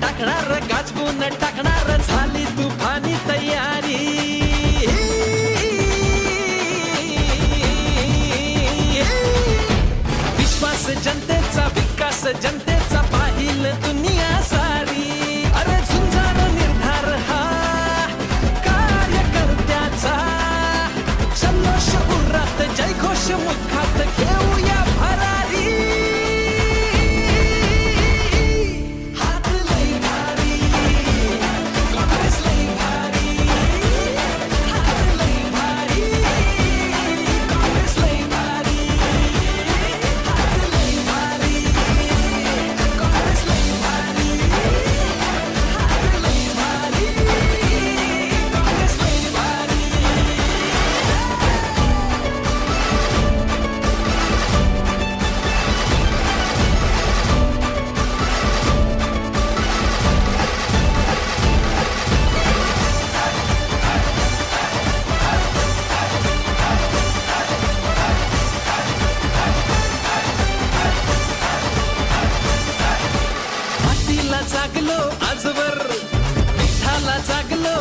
टाकणार गाजवून टाकणार झाली तुफानी तयारी. जागलो आजवर विठाला जागलो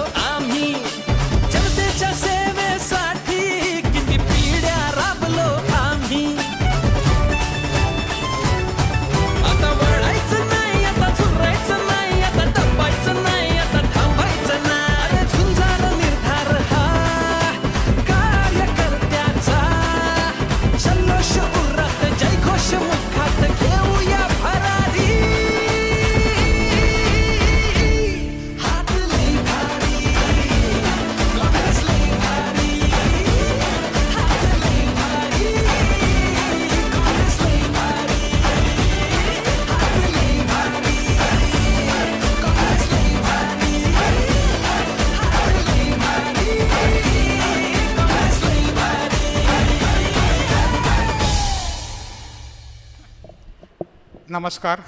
नमस्कार.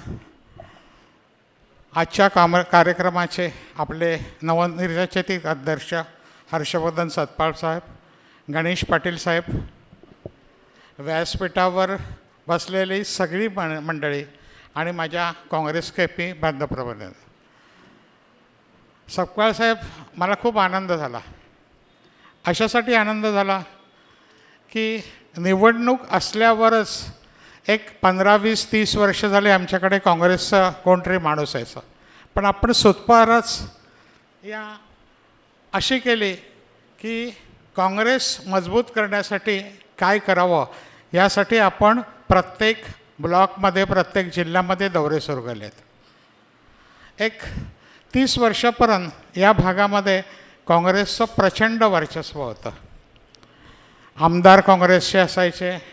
आजच्या काम कार्यक्रमाचे आपले नवनिर्वाचित अध्यक्ष हर्षवर्धन सतपाळ साहेब गणेश पाटील साहेब व्यासपीठावर बसलेली सगळी मं मंडळी आणि माझ्या काँग्रेस केपी बांधप्रबंध सपकाळ साहेब मला खूप आनंद झाला. अशासाठी आनंद झाला की निवडणूक असल्यावरच एक पंधरा वीस तीस वर्ष झाले आमच्याकडे काँग्रेसचा कोणतरी माणूस यायचा पण आपण सुतपारच या अशी केली की काँग्रेस मजबूत करण्यासाठी काय करावं? यासाठी आपण प्रत्येक ब्लॉकमध्ये प्रत्येक जिल्ह्यामध्ये दौरे सुरू केलेत. एक तीस वर्षापर्यंत या भागामध्ये काँग्रेसचं प्रचंड वर्चस्व होतं. आमदार काँग्रेसचे असायचे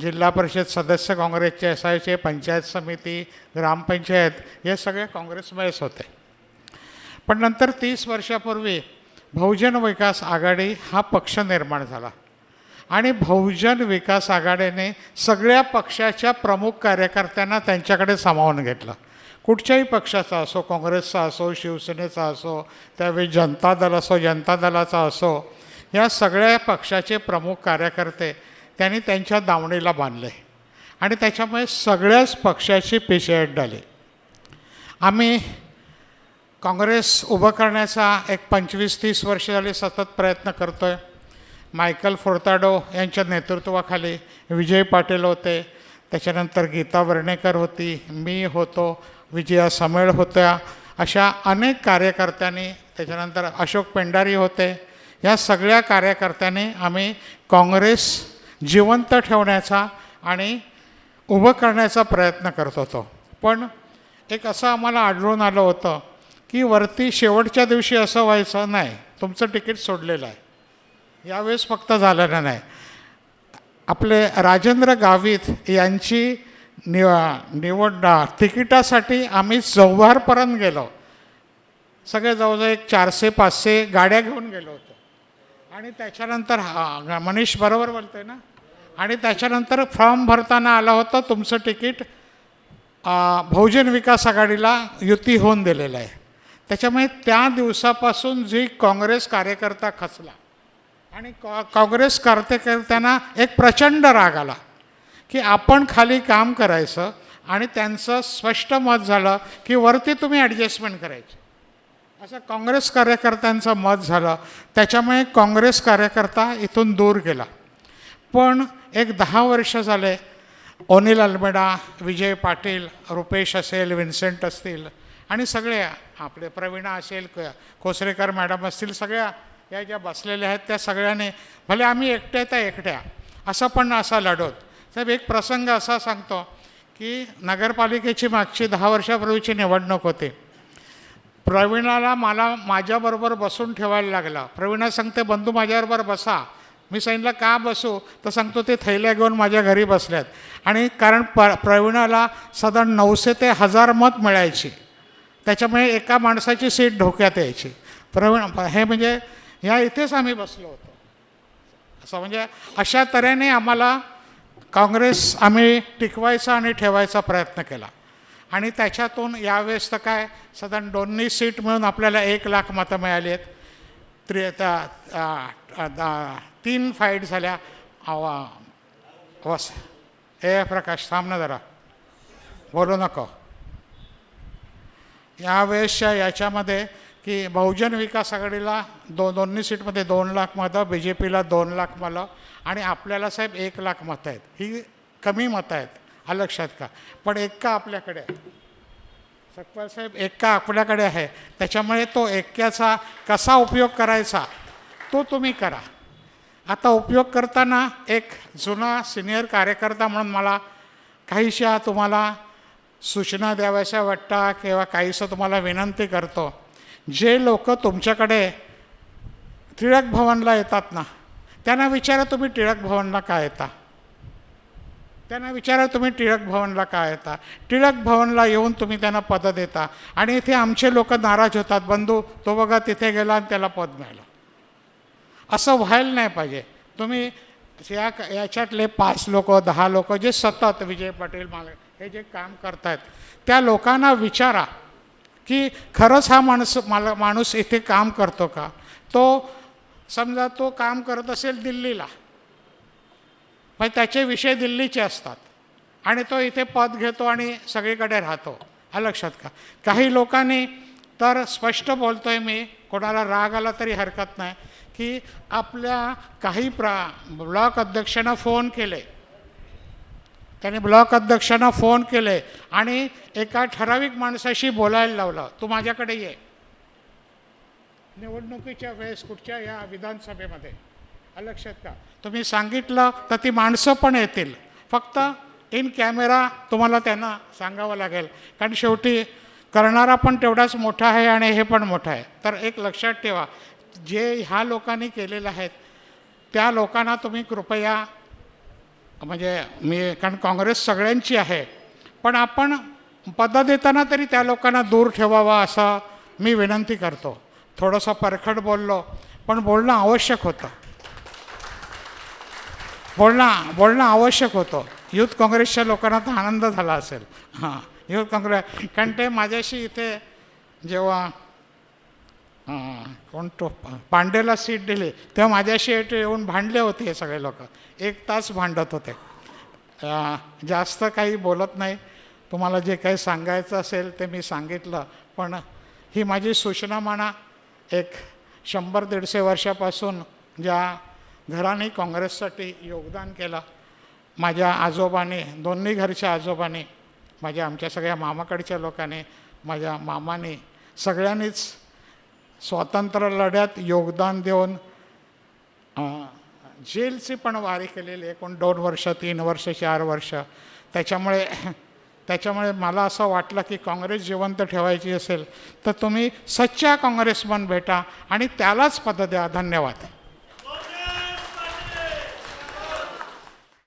जिल्हा परिषद सदस्य काँग्रेसचे असायचे पंचायत समिती ग्रामपंचायत हे सगळे काँग्रेसमध्येच होते. पण नंतर तीस वर्षापूर्वी बहुजन विकास आघाडी हा पक्ष निर्माण झाला. आणि बहुजन विकास आघाडीने सगळ्या पक्षाच्या प्रमुख कार्यकर्त्यांना त्यांच्याकडे सामावून घेतलं. कुठच्याही पक्षाचा असो काँग्रेसचा असो शिवसेनेचा असो त्यावेळी जनता दल असो जनता दलाचा असो या सगळ्या पक्षाचे प्रमुख कार्यकर्ते त्यांनी त्यांच्या दावणीला बांधले. आणि त्याच्यामुळे सगळ्याच पक्षाची पिछेहट आले आम्ही काँग्रेस उभं करण्याचा एक पंचवीस तीस वर्ष झाली सतत प्रयत्न करतो आहे मायकल फोर्ताडो यांच्या नेतृत्वाखाली विजय पाटील होते. त्याच्यानंतर गीता वर्णेकर होती मी होतो विजया समेळ होत्या. अशा अनेक कार्यकर्त्यांनी त्याच्यानंतर अशोक पेंडारी होते. या सगळ्या कार्यकर्त्यांनी आम्ही काँग्रेस जिवंत ठेवण्याचा आणि उभं करण्याचा प्रयत्न करत होतो. पण एक असं आम्हाला आढळून आलं होतं की वरती शेवटच्या दिवशी असं व्हायचं नाही. तुमचं तिकीट सोडलेलं आहे. यावेळेस फक्त झालेलं नाही. आपले राजेंद्र गावित यांची निव निवड तिकिटासाठी आम्ही जव्हारपर्यंत गेलो. सगळे जवळजवळ एक चारशे पाचशे गाड्या घेऊन गेलो होतो. आणि त्याच्यानंतर हा मनीष बरोबर बोलते ना? आणि त्याच्यानंतर फॉर्म भरताना आलं होतं तुमचं तिकीट बहुजन विकास आघाडीला युती होऊन दिलेलं आहे. त्याच्यामुळे त्या दिवसापासून जी काँग्रेस कार्यकर्ता खचला आणि कॉ काँग्रेस कार्यकर्त्यांना एक प्रचंड राग आला की आपण खाली काम करायचं आणि त्यांचं स्पष्ट मत झालं की वरती तुम्ही ॲडजस्टमेंट करायची. असं काँग्रेस कार्यकर्त्यांचं मत झालं. त्याच्यामुळे काँग्रेस कार्यकर्ता इथून दूर गेला. पण एक दहा वर्ष झाले ओनिल अल्मेडा विजय पाटील रुपेश असेल विन्सेंट असतील आणि सगळे आपले प्रवीणा असेल क कोसरेकर मॅडम असतील सगळ्या या ज्या बसलेल्या आहेत त्या सगळ्यांनी भले आम्ही एकट्या त्या एकट्या असं पण असा लढवत साहेब एक प्रसंग असा सांगतो की नगरपालिकेची मागची दहा वर्षापूर्वीची निवडणूक होती. प्रवीणाला मला माझ्याबरोबर बसून ठेवायला लागला. प्रवीणा सांगते बंधू माझ्याबरोबर बसा. मी सांगितलं का बसू? तर सांगतो ते थैल्या घेऊन माझ्या घरी बसल्यात. आणि कारण प प्रवीणाला साधारण नऊशे ते हजार मत मिळायची. त्याच्यामुळे एका माणसाची सीट धोक्यात यायची. प्रवीण हे म्हणजे ह्या इथेच आम्ही बसलो होतो. असं म्हणजे अशा तऱ्हेने आम्हाला काँग्रेस आम्ही टिकवायचा आणि ठेवायचा प्रयत्न केला. आणि त्याच्यातून यावेळेस तर काय साधारण दोन्ही सीट मिळून आपल्याला एक लाख मतं मिळाली आहेत. त्रि तीन फाईट झाल्या. वस ए प्रकाश थांब ना जरा. बोलू नको. यावेळेसच्या याच्यामध्ये की बहुजन विकास आघाडीला दो दोन्ही सीटमध्ये दोन लाख मतं बी जे पीला दोन लाख मतं आणि आपल्याला साहेब एक लाख मतं आहेत. ही कमी मतं आहेत. हा लक्षात का पण एक्का आपल्याकडे? आहे सकपाल साहेब एक्का आपल्याकडे आहे. त्याच्यामुळे तो एक्क्याचा कसा उपयोग करायचा तो तुम्ही करा. आता उपयोग करताना एक जुना सिनियर कार्यकर्ता म्हणून मला काहीशा तुम्हाला सूचना द्याव्याशा वाटता किंवा काहीसं तुम्हाला विनंती करतो. जे लोक तुमच्याकडे टिळक भवनला येतात ना त्यांना विचारा तुम्ही टिळक भवनला का येता. त्यांना विचारा तुम्ही टिळक भवनला का येता. टिळक भवनला येऊन तुम्ही त्यांना पदं देता. आणि इथे आमचे लोक नाराज होतात. बंधू तो बघा तिथे गेला आणि त्याला पद मिळालं. असं व्हायला नाही पाहिजे. तुम्ही या याच्यातले पाच लोक दहा लोक जे सतत विजय पाटील माल हे जे काम करतायत त्या लोकांना विचारा की खरंच हा माणूस मला माणूस इथे काम करतो का? तो समजा तो काम करत असेल दिल्लीला पण त्याचे विषय दिल्लीचे असतात. आणि तो इथे पद घेतो आणि सगळीकडे राहतो. हा लक्षात का काही लोकांनी तर स्पष्ट बोलतो आहे मी कोणाला राग आला तरी हरकत नाही की आपल्या काही प्रा ब्लॉक अध्यक्षांना फोन केले. त्याने ब्लॉक अध्यक्षांना फोन केले आणि एका ठराविक माणसाशी बोलायला लावलं तू माझ्याकडे ये. निवडणुकीच्या वेळेस कुठच्या या विधानसभेमध्ये? लक्षात का तुम्ही सांगितलं तर ती माणसं पण येतील. फक्त इन कॅमेरा तुम्हाला त्यांना सांगावं लागेल. कारण शेवटी करणारा पण तेवढाच मोठा आहे आणि हे पण मोठं आहे. तर एक लक्षात ठेवा. जे ह्या लोकांनी केलेलं आहेत त्या लोकांना तुम्ही कृपया म्हणजे मी कारण काँग्रेस सगळ्यांची आहे पण आपण पदं देताना तरी त्या लोकांना दूर ठेवावा असं मी विनंती करतो. थोडंसं परखड बोललो पण बोलणं आवश्यक होतं. बोलणं बोलणं आवश्यक होतं. युथ काँग्रेसच्या लोकांना तर आनंद झाला असेल. हां युथ काँग्रेस कारण ते माझ्याशी इथे जेव्हा कोण तो पांडेला सीट दिली तेव्हा माझ्याशी इथे येऊन भांडले होते हे सगळे लोक. एक तास भांडत होते. जास्त काही बोलत नाही. तुम्हाला जे काही सांगायचं असेल ते मी सांगितलं. पण ही माझी सूचना म्हणा एक शंभर दीडशे वर्षापासून ज्या घराने काँग्रेससाठी योगदान केलं. माझ्या आजोबाने दोन्ही घरच्या आजोबाने माझ्या आमच्या सगळ्या मामाकडच्या लोकांनी माझ्या मामाने सगळ्यांनीच स्वातंत्र्य लढ्यात योगदान देऊन जेलची पण वारी केलेली एकूण दोन वर्ष तीन वर्ष चार वर्ष. त्याच्यामुळे त्याच्यामुळे मला असं वाटलं की काँग्रेस जिवंत ठेवायची असेल तर तुम्ही सच्चा काँग्रेसमन भेटा आणि त्यालाच पद द्या. धन्यवाद.